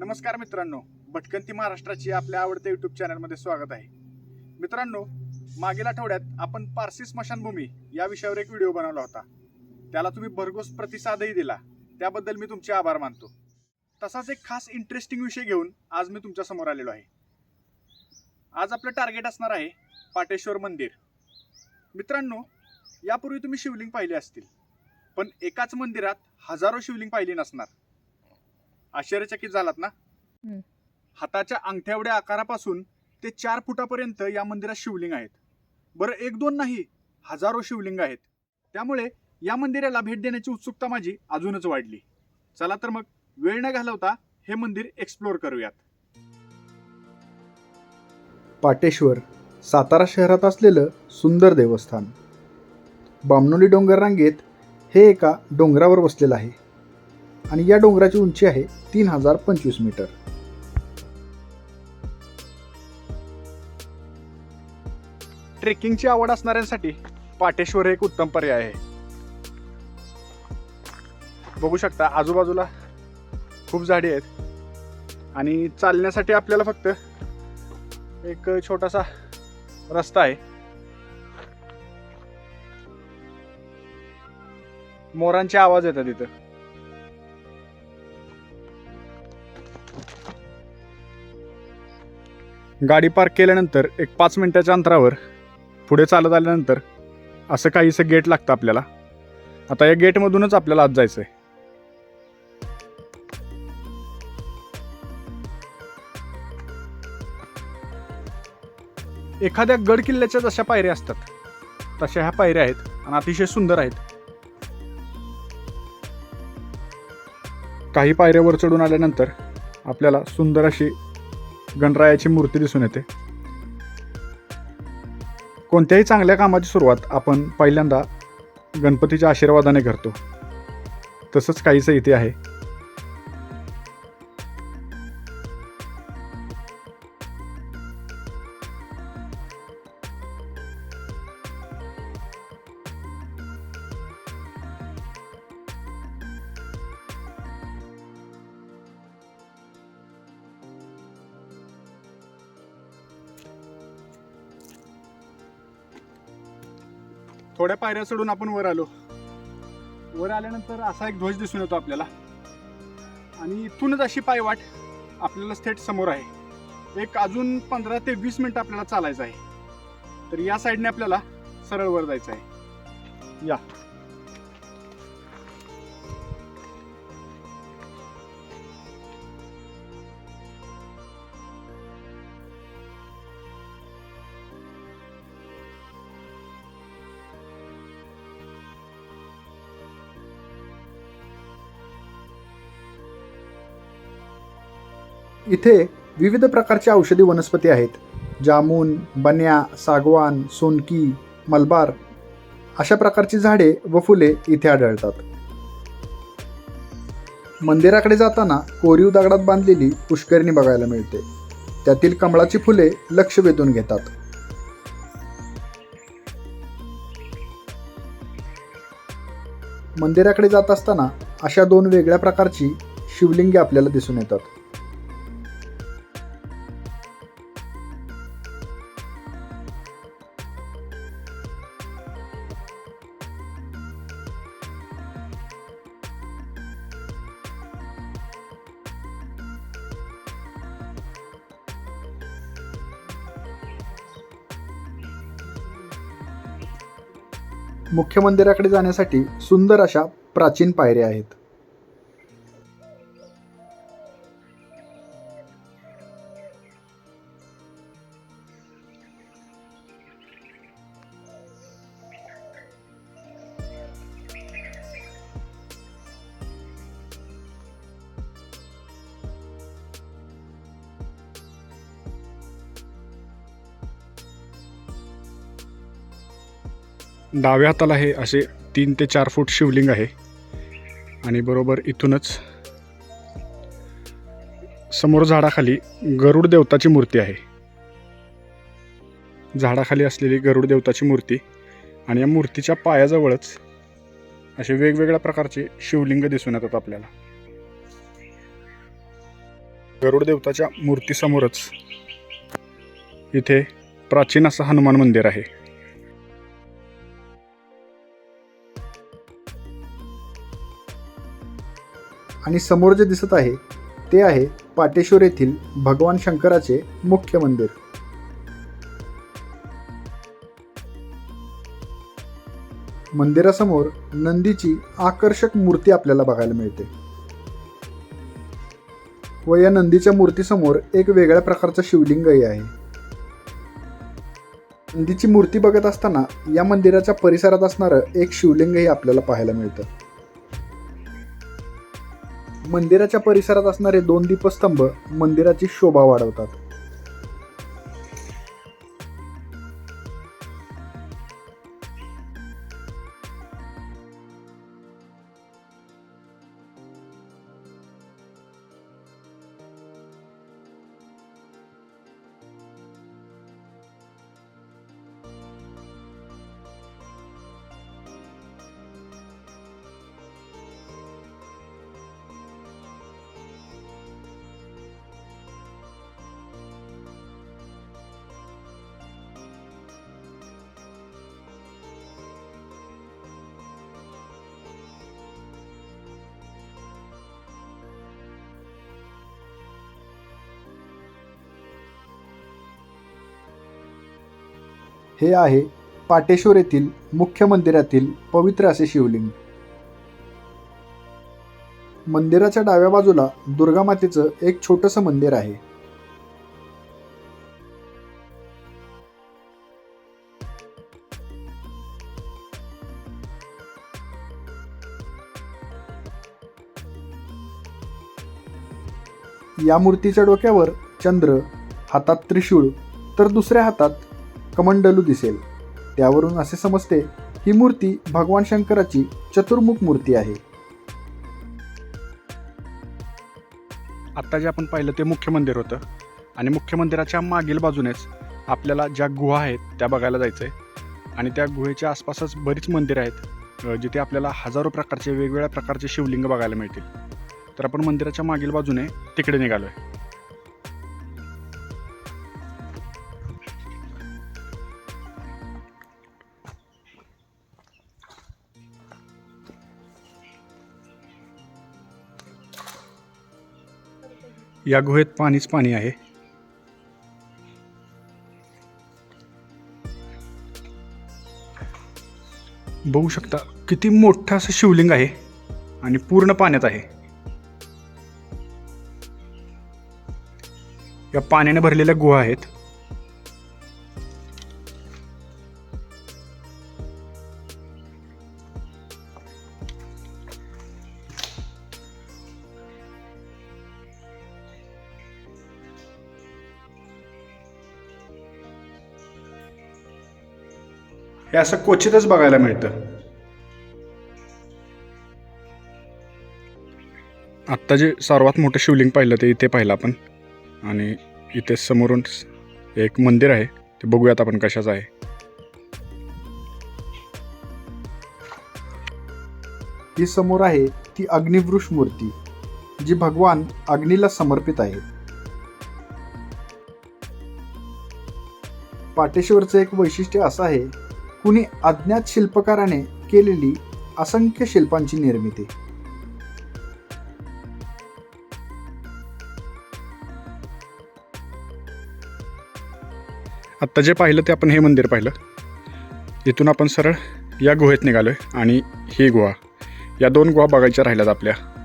नमस्कार मित्रांनो भटकंती महाराष्ट्राची आपल्या आवडत्या युट्यूब चॅनलमध्ये स्वागत आहे. मित्रांनो मागील आठवड्यात आपण पारसी स्मशानभूमी या विषयावर एक व्हिडिओ बनवला होता. त्याला तुम्ही भरघोस प्रतिसादही दिला. त्याबद्दल मी तुमचे आभार मानतो. तसाच एक खास इंटरेस्टिंग विषय घेऊन आज मी तुमच्यासमोर आलेलो आहे. आज आपलं टार्गेट असणार आहे पाटेश्वर मंदिर. मित्रांनो यापूर्वी तुम्ही शिवलिंग पाहिले असतील. पण एकाच मंदिरात हजारो शिवलिंग पाहिली नसणार. आश्चर्यचकित झालात ना? हम्म. हाताच्या अंगठ्या एवढ्या आकारापासून ते चार फुटापर्यंत या मंदिरात शिवलिंग आहेत. बरं एक दोन नाही हजारो शिवलिंग आहेत. त्यामुळे या मंदिराला भेट देण्याची उत्सुकता माझी अजूनच वाढली. चला तर मग वेळ न घालवता हे मंदिर एक्सप्लोअर करूयात. पाटेश्वर सातारा शहरात असलेलं सुंदर देवस्थान. बामनोली डोंगर रांगेत हे एका डोंगरावर वसलेलं आहे. आणि या डोंगराची उंची आहे तीन हजार पंचवीस मीटर. ट्रेकिंगची आवड असणाऱ्यांसाठी पाटेश्वर हे एक उत्तम पर्याय आहे. बघू शकता आजूबाजूला खूप झाडी आहेत. आणि चालण्यासाठी आपल्याला फक्त एक छोटासा रस्ता आहे. मोरांचे आवाज येतात तिथं गाडी पार्क केल्यानंतर एक पाच मिनटाच्या अंतरावर पुढे चालत आल्यानंतर असं काहीसं गेट लागतं आपल्याला. आता या गेटमधूनच आपल्याला आत जायचं आहे एखाद्या गड किल्ल्याच्या जशा पायऱ्या असतात. तशा ह्या पायऱ्या आहेत आणि अतिशय सुंदर आहेत. काही पायऱ्यावर चढून आल्यानंतर आपल्याला सुंदर अशी गणरायाची मूर्ती दिसून येते. कोणत्याही चांगल्या कामाची सुरुवात आपण पहिल्यांदा गणपतीच्या आशीर्वादाने करतो. तसंच काहीचं इथे आहे. थोड्या पायऱ्या चढून आपण वर आलो. वर आल्यानंतर असा एक ध्वज दिसून येतो आपल्याला. आणि इथूनच अशी पायवाट आपल्याला थेट समोर आहे. एक अजून पंधरा ते वीस मिनिटं आपल्याला चालायचं आहे. तर या साईडने आपल्याला सरळ वर जायचं आहे. या. इथे विविध प्रकारच्या औषधी वनस्पती आहेत. जामून बन्या सागवान सोनकी मलबार अशा प्रकारची झाडे व फुले इथे आढळतात. मंदिराकडे जाताना कोरीव दगडात बांधलेली पुष्करिणी बघायला मिळते. त्यातील कमळाची फुले लक्ष वेधून घेतात. मंदिराकडे जात असताना अशा दोन वेगळ्या प्रकारची शिवलिंगे आपल्याला दिसून येतात. मुख्य मंदिराकडे जाण्यासाठी सुंदर अशा प्राचीन पायऱ्या आहेत. डाव्या हाताला हे असे तीन ते चार फूट शिवलिंग आहे. आणि बरोबर इथूनच समोर झाडाखाली गरुड देवताची मूर्ती आहे. झाडाखाली असलेली गरुड देवताची मूर्ती आणि या मूर्तीच्या पायाजवळच असे वेगवेगळ्या प्रकारचे शिवलिंग दिसून येतात आपल्याला. गरुड देवताच्या मूर्तीसमोरच इथे प्राचीन असं हनुमान मंदिर आहे. आणि समोर जे दिसत आहे ते आहे पाटेश्वर येथील भगवान शंकराचे मुख्य मंदिर. मंदिरासमोर नंदीची आकर्षक मूर्ती आपल्याला बघायला मिळते. व या नंदीच्या मूर्तीसमोर एक वेगळ्या प्रकारचं शिवलिंगही आहे. नंदीची मूर्ती बघत असताना या मंदिराच्या परिसरात असणारं एक शिवलिंगही आपल्याला पाहायला मिळतं. मंदिराच्या परिसरात असणारे दोन दीपस्तंभ मंदिराची शोभा वाढवतात. हे आहे पाटेश्वर येथील मुख्य मंदिरातील पवित्र असे शिवलिंग. मंदिराच्या डाव्या बाजूला दुर्गा मातेचं एक छोटंसं मंदिर आहे. या मूर्तीच्या डोक्यावर चंद्र हातात त्रिशूळ तर दुसऱ्या हातात कमंडलू दिसेल. त्यावरून असे समजते ही मूर्ती भगवान शंकराची चतुर्मुख मूर्ती आहे. आत्ता जे आपण पाहिलं ते मुख्य मंदिर होतं. आणि मुख्य मंदिराच्या मागील बाजूनेच आपल्याला ज्या गुहा आहेत त्या बघायला जायचं आहे आणि त्या गुहेच्या आसपासच बरीच मंदिरं आहेत जिथे आपल्याला हजारो प्रकारचे वेगवेगळ्या प्रकारचे शिवलिंग बघायला मिळतील. तर आपण मंदिराच्या मागील बाजूने तिकडे निघालो आहे या गुहेत पाणीच पाणी आहे. बघू शकता किती मोठं असं शिवलिंग आहे आणि पूर्ण पाण्यात आहे. या पाण्याने भरलेल्या गुहा आहेत. हे असं क्वचितच बघायला मिळतं. आत्ता जे सर्वात मोठं शिवलिंग पाहिलं ते इथे पाहिलं आपण. आणि इथे समोरून एक मंदिर आहे. ते बघूयात आपण कशाचं आहे. ही समोर आहे ती अग्निवृष मूर्ती जी भगवान अग्नीला समर्पित आहे. पाटेश्वरचं एक वैशिष्ट्य असं आहे कुणी अज्ञात शिल्पकाराने केलेली असंख्य शिल्पांची निर्मिती. आत्ता जे पाहिलं ते आपण हे मंदिर पाहिलं. इथून आपण सरळ या गुहेत निघालोय आणि ही गुहा. या दोन गुहा बघायच्या राहिल्यात आपल्या.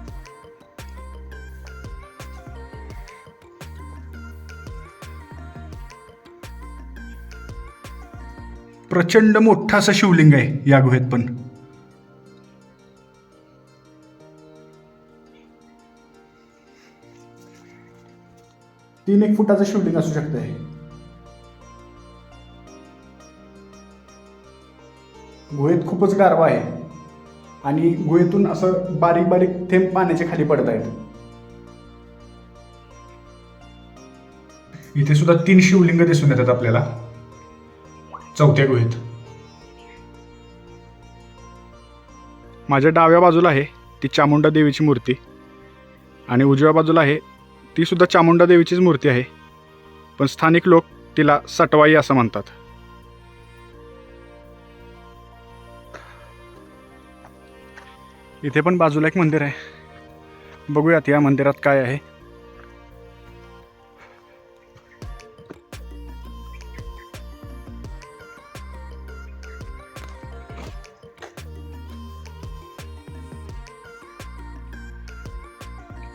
प्रचंड मोठं असं शिवलिंग आहे या गुहेत पण. तीन एक फुटाचं शिवलिंग असू शकतं हे. गुहेत खूपच गारवा आहे. आणि गुहेतून असं बारीक बारीक थेंब पाण्याचे खाली पडत आहेत. इथे सुद्धा तीन शिवलिंग दिसून येतात आपल्याला. चौथ्या गुहेत माझ्या डाव्या बाजूला आहे ती चामुंडा देवीची मूर्ती. आणि उजव्या बाजूला आहे ती सुद्धा चामुंडा देवीचीच मूर्ती आहे. पण स्थानिक लोक तिला सटवाई असं म्हणतात. इथे पण बाजूला एक मंदिर आहे. बघूयात या मंदिरात काय आहे.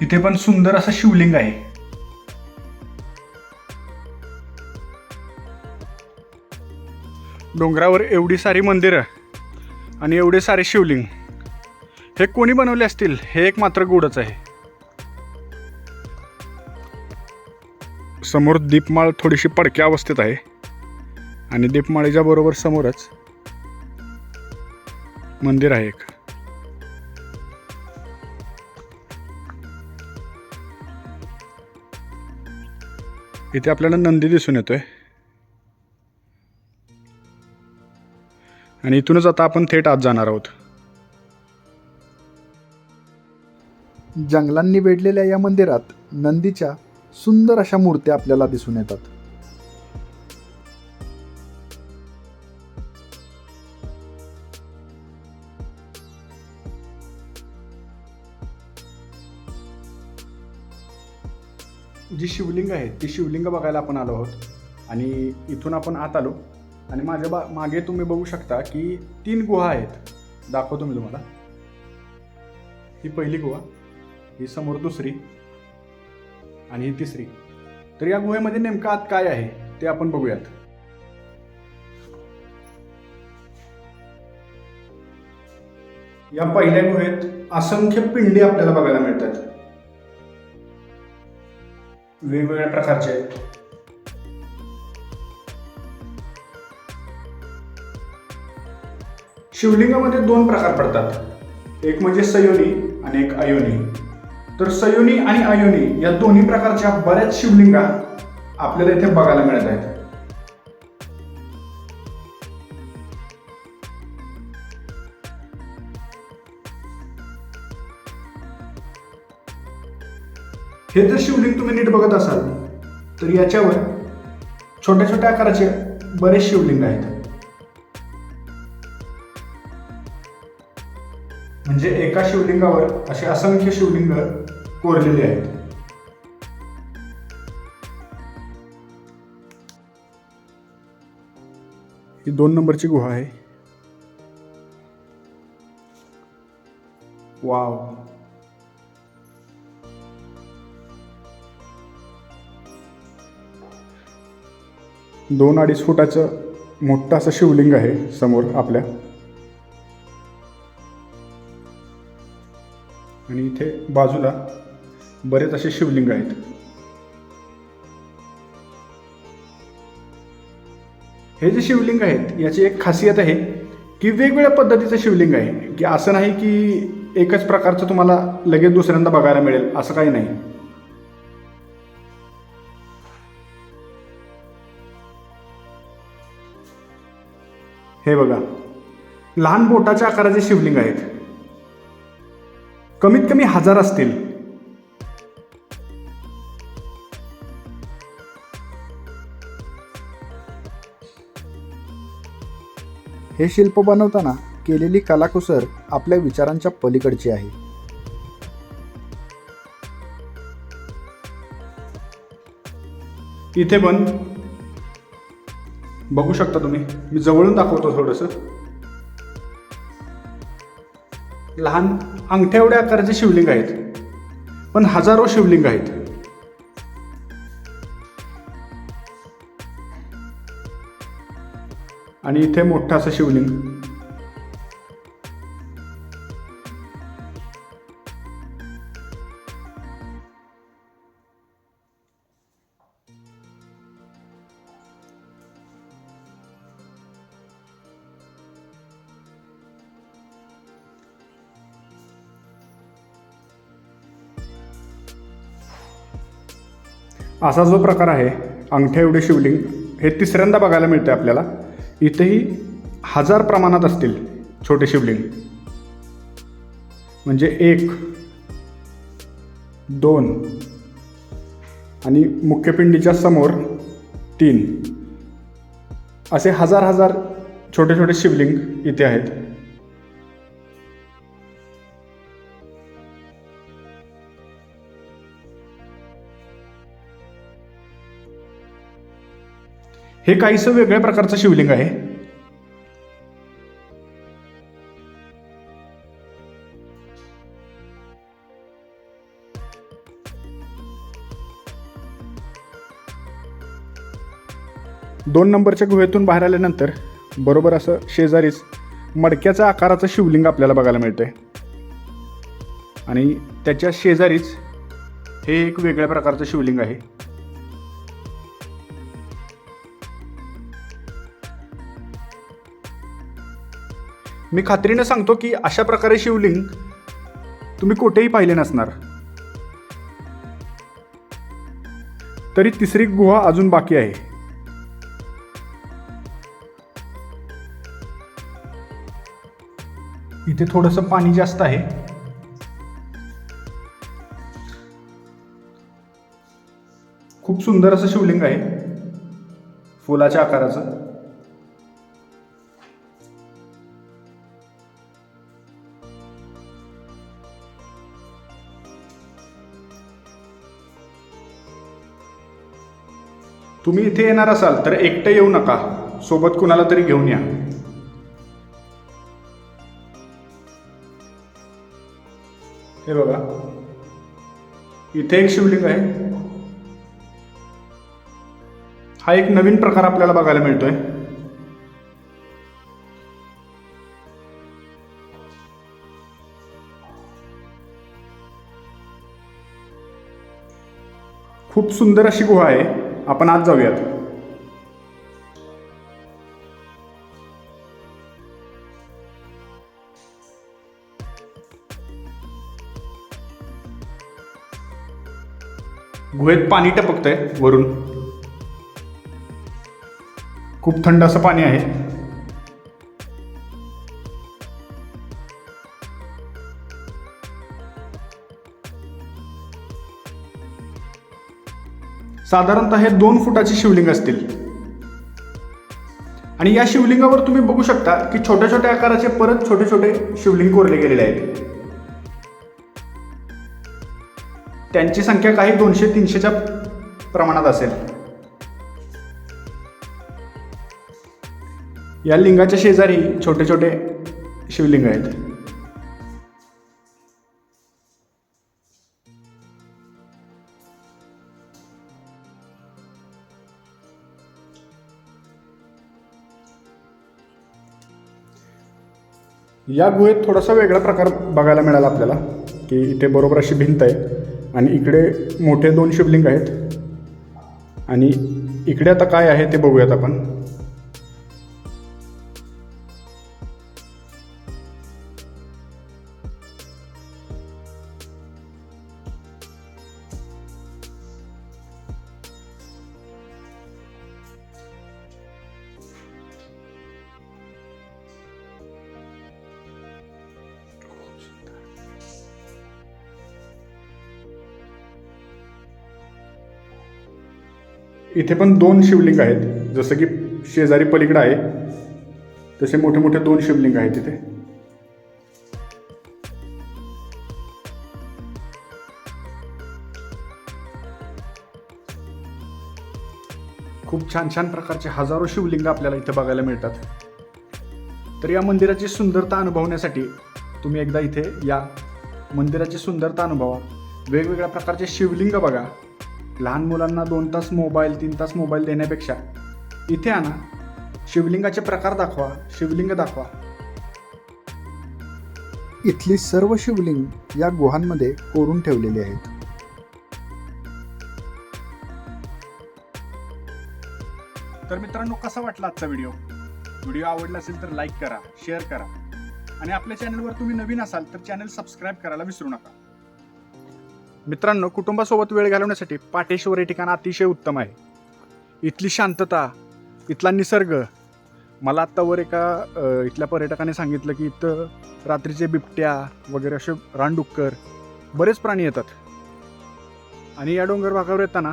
इथे पण सुंदर असं शिवलिंग आहे. डोंगरावर एवढी सारी मंदिरं आणि एवढे सारे शिवलिंग हे कोणी बनवले असतील हे एक मात्र गोडच आहे. समोर दीपमाळ थोडीशी पडक्या अवस्थेत आहे आणि दीपमाळीच्या बरोबर समोरच मंदिर आहे एक. इथे आपल्याला नंदी दिसून येतोय. आणि इथूनच आता आपण थेट आत जाणार आहोत. जंगलांनी वेढलेल्या या मंदिरात नंदीच्या सुंदर अशा मूर्त्या आपल्याला दिसून येतात. जी शिवलिंग आहे ती शिवलिंग बघायला आपण आलो आहोत. आणि इथून आपण आत आलो. आणि माझ्या बा मागे तुम्ही बघू शकता की तीन गुहा आहेत. दाखवतो मी तुम्हाला. ही पहिली गुहा ही समोर दुसरी आणि ही तिसरी. तर या गुहेमध्ये नेमकं आत काय आहे ते आपण बघूयात. या पहिल्या गुहेत असंख्य पिंडी आपल्याला बघायला मिळतात. वेगवेगळ्या प्रकारचे आहेत. शिवलिंगामध्ये दोन प्रकार पडतात. एक म्हणजे सयोनी आणि एक अयोनी. तर सयोनी आणि अयोनी या दोन्ही प्रकारच्या बऱ्याच शिवलिंगा आपल्याला इथे बघायला मिळत आहेत. हे जर शिवलिंग तुम्ही नीट बघत असाल तर याच्यावर छोट्या छोट्या आकाराचे बरेच शिवलिंग आहेत. म्हणजे एका शिवलिंगावर असे असंख्य शिवलिंग कोरलेले आहेत. ही दोन नंबरची गुहा आहे. वाव. दोन अडीच फुटाचं मोठं असं शिवलिंग आहे समोर आपल्या. आणि इथे बाजूला बरेच असे शिवलिंग आहेत. हे जे शिवलिंग आहेत याची एक खासियत आहे की वेगवेगळ्या पद्धतीचं शिवलिंग आहे. की असं नाही की एकच प्रकारचं तुम्हाला लगेच दुसऱ्यांदा बघायला मिळेल असं काही नाही. हे बघा. लहान बोटाच्या आकाराचे शिवलिंग आहेत. कमीत कमी हजार असतील. हे शिल्प बनवताना केलेली कलाकुसर आपल्या विचारांच्या पलीकडची आहे. इथे पण बघू शकता तुम्ही. मी जवळून दाखवतो थोडंसं. लहान अंगठ्या एवढ्या आकाराचे शिवलिंग आहेत. पण हजारो शिवलिंग आहेत. आणि इथे मोठं असं शिवलिंग. असा जो प्रकार आहे अंगठ्या एवढे शिवलिंग हे तिसऱ्यांदा बघायला मिळते आपल्याला. इथेही हजार प्रमाणात असतील छोटे शिवलिंग. म्हणजे एक दोन आणि मुख्यपिंडीच्या समोर तीन. असे हजार हजार छोटे छोटे शिवलिंग इथे आहेत. हे काहीसं वेगळ्या प्रकारचं शिवलिंग आहे. दोन नंबरच्या गुहेतून बाहेर आल्यानंतर बरोबर असं शेजारीच मडक्याचा आकाराचं शिवलिंग आपल्याला बघायला मिळतंय. आणि त्याच्या शेजारीच हे एक वेगळ्या प्रकारचं शिवलिंग आहे. मी खात्रीनं सांगतो की अशा प्रकारे शिवलिंग तुम्ही कुठेही पाहिले नसणार. तरी तिसरी गुहा अजून बाकी आहे. इथे थोडंसं पाणी जास्त आहे. खूप सुंदर असं शिवलिंग आहे. फुलाच्या आकाराचं. तुम्ही इथे येणार असाल तर एकटं येऊ नका. सोबत कुणाला तरी घेऊन या. हे बघा. इथे एक शिवलिंग आहे. हा एक नवीन प्रकार आपल्याला बघायला मिळतोय. खूप सुंदर अशी गुहा आहे. आपण आज जाऊयात. गुहेत पाणी टपकतंय वरून. खूप थंड असं पाणी आहे. साधारणतः हे दोन फुटाचे शिवलिंग असतील. आणि या शिवलिंगावर तुम्ही बघू शकता की छोट्या छोट्या आकाराचे परत छोटे छोटे शिवलिंग कोरले गेलेले आहेत. त्यांची संख्या काही दोनशे तीनशेच्या प्रमाणात असेल. या लिंगाच्या शेजारी छोटे छोटे शिवलिंग आहेत. या गुहेत थोडासा वेगळा प्रकार बघायला मिळाला आपल्याला की इथे बरोबर अशी भिंत आहे आणि इकडे मोठे दोन शिवलिंग आहेत. आणि इकडे आता काय आहे ते बघूयात आपण. इथे पण दोन शिवलिंग आहेत. जसं की शेजारी पलीकडं आहे तसे मोठे मोठे दोन शिवलिंग आहेत तिथे खूप छान छान प्रकारचे हजारो शिवलिंग आपल्याला इथे बघायला मिळतात. तर या मंदिराची सुंदरता अनुभवण्यासाठी तुम्ही एकदा इथे या मंदिराची सुंदरता अनुभवा. वेगवेगळ्या प्रकारचे शिवलिंग बघा. लहान मुलांना दोन तास मोबाईल तीन तास मोबाईल देण्यापेक्षा इथे आणा. शिवलिंगाचे प्रकार दाखवा. शिवलिंग दाखवा. इथली सर्व शिवलिंग या गुहांमध्ये कोरून ठेवलेली आहेत. तर मित्रांनो कसा वाटला आजचा व्हिडिओ? व्हिडिओ आवडला असेल तर लाईक करा शेअर करा. आणि आपल्या चॅनलवर तुम्ही नवीन असाल तर चॅनल सबस्क्राईब करायला विसरू नका. मित्रांनो कुटुंबासोबत वेळ घालवण्यासाठी पाटेश्वर हे ठिकाण अतिशय उत्तम आहे. इथली शांतता इथला निसर्ग. मला आत्तावर एका इथल्या पर्यटकाने सांगितलं की इथं रात्रीचे बिबट्या वगैरे असे रानडुक्कर बरेच प्राणी येतात. आणि या डोंगर भागावर येताना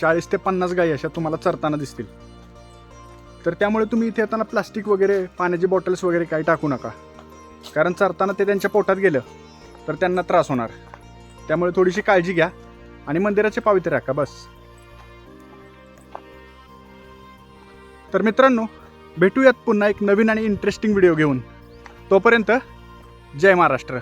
चाळीस ते पन्नास गायी अशा तुम्हाला चरताना दिसतील. तर त्यामुळे तुम्ही इथे येताना प्लास्टिक वगैरे पाण्याची बॉटल्स वगैरे काही टाकू नका. कारण चरताना ते त्यांच्या पोटात गेलं तर त्यांना त्रास होणार. त्यामुळे थोडीशी काळजी घ्या आणि मंदिराचे पावित्र्य राखा बस. तर मित्रांनो भेटूयात पुन्हा एक नवीन आणि इंटरेस्टिंग व्हिडिओ घेऊन. तोपर्यंत जय महाराष्ट्र.